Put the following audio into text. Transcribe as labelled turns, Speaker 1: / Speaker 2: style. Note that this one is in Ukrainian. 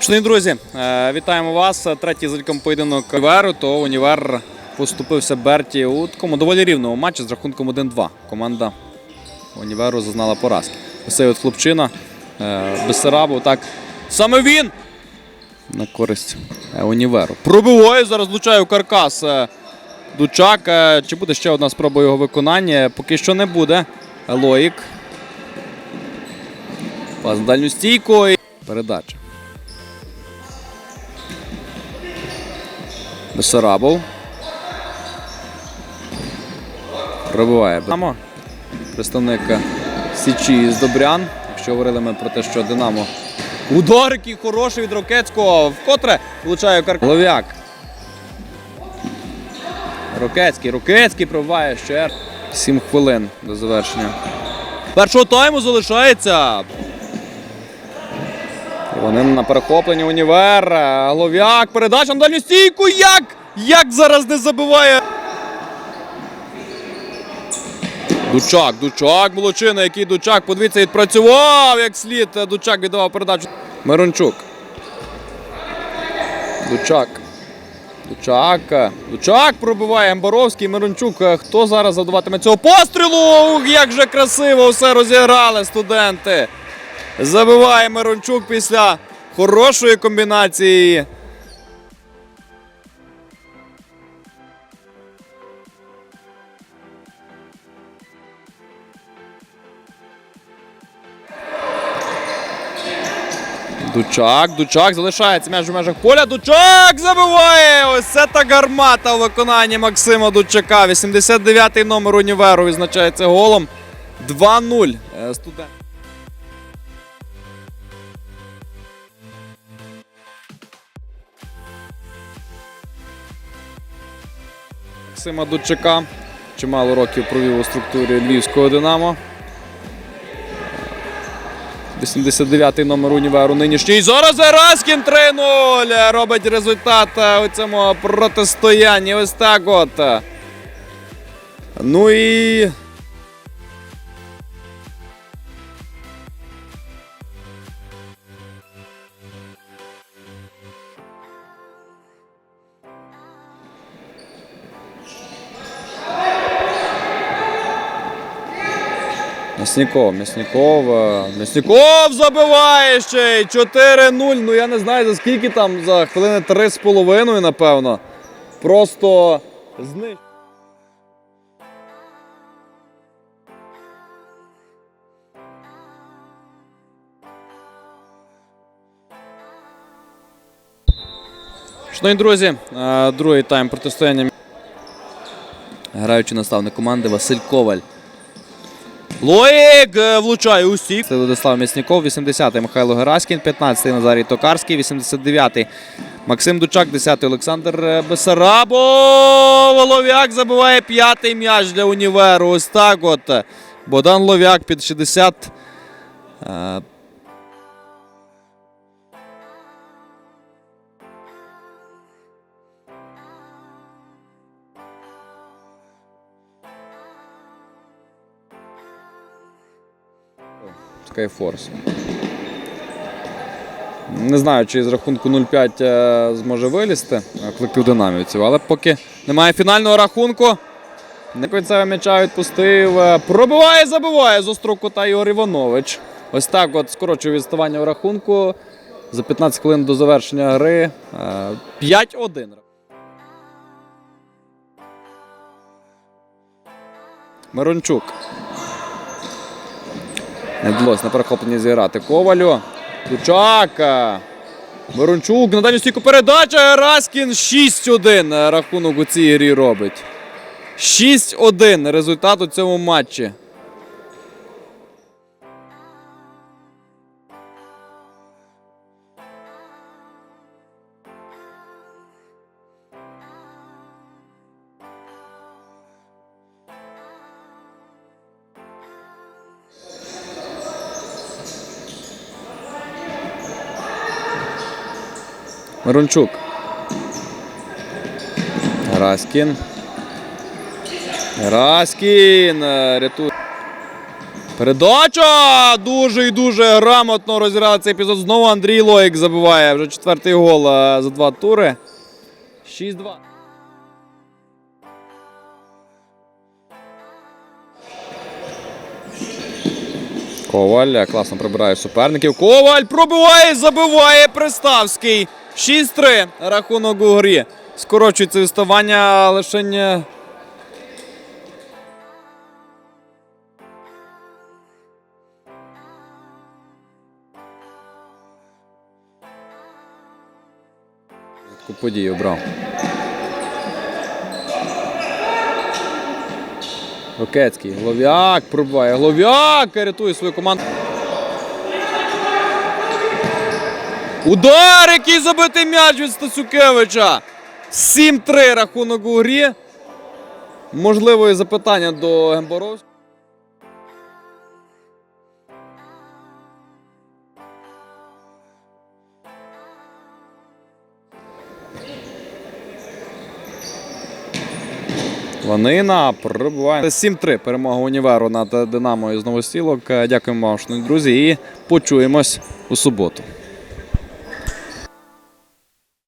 Speaker 1: Шановні друзі, е, вітаємо вас. Третій заліком поєдинок Універу, то Універ поступився Берті у такому доволі рівному матчі з рахунком 1-2. Команда Універу зазнала поразки. Ось цей от хлопчина е, Бесарабов, так саме він на користь е, Універу. Пробиває зараз влучає у каркас Дучак. Чи буде ще одна спроба його виконання? Поки що не буде. Лоїк. Пас на дальню стійку передача. Бесарабов. Пробиває Динамо. Представник Січі з Добрян. Якщо говорили ми про те, що Динамо. Удар який хороший від Рокецького. Вкотре влучає Кар... Лов'як. Рокецький. Рокецький пробиває ще. 7 хвилин до завершення. Першого тайму залишається. Вони на перехопленні універ. Голов'як. Передача на дальню стійку. Як? Як зараз не забиває? Дучак, Дучак, Молочина, який Дучак, подивіться, відпрацював як слід. Дучак віддавав передачу. Мирончук. Дучак. Дучак. Дучак пробиває Емборовський. Мирончук. Хто зараз завдаватиме цього пострілу? Ух, як же красиво все розіграли студенти. Забиває Мирончук після хорошої комбінації. Дучак, Дучак залишається м'яч у межах поля. Дучак забиває! Ось це та гармата у виконанні Максима Дучака. 89-й номер універу відзначається голом. 2-0. Е, Студент. Максима Дудчака. Чимало років провів у структурі Львівського Динамо. 89-й номер універу нинішній. Зараз Зараскін 3-0. Робить результат у цьому протистоянні. Ось так от. Ну і. Мясников, Мясников, е, Мясников забиває ще 4-0. Ну я не знаю за скільки там, за хвилини 3,5, напевно. Просто зни... Шановні друзі, е, другий тайм протистояння. Граючий наставник команди Василь Коваль. Лоїк е, влучає у стік. Це Владислав М'ясніков, 80-й Михайло Гераскін, 15-й Назарій Токарський, 89-й Максим Дучак, 10-й Олександр е, Бесарабов. Лов'як забиває п'ятий м'яч для універу. Ось так от. Богдан Лов'як під 60. Skyforce. Не знаю, чи з рахунку 0-5 е, зможе вилізти е, колектив динамівців, але поки немає фінального рахунку. Не кінцеве м'яча відпустив. е, Пробиває, забиває з острого кута Ігор Іванович. Ось так от скорочує відставання в рахунку. За 15 хвилин до завершення гри. е, 5-1. Мирончук. Не вдалося на перехопленні зіграти Ковалю. Тучак. Ворончук на дальню стійку передача. Раскін 6-1 рахунок у цій грі робить. 6-1 результат у цьому матчі. Мирончук. Раскін. Раскін. е, Рятує. Передача! Дуже і дуже грамотно розіграли цей епізод. Знову Андрій Лоїк забиває. Вже четвертий гол е, за два тури. 6-2. Коваль е, класно прибирає суперників. Коваль пробиває, забиває Приставський. 6-3. Рахунок у грі. Скорочується відставання лише. Таку подію обрав. Рокецький. Голов'як пробиває. Голов'як рятує свою команду. Удар, який забитий м'яч від Стасюкевича. 7-3 рахунок у грі. Можливо, і запитання до Гемборовського. Ванина пробиває. 7-3 перемога універу над Динамо із Новосілок. Дякуємо вам, шановні друзі, і почуємось у суботу.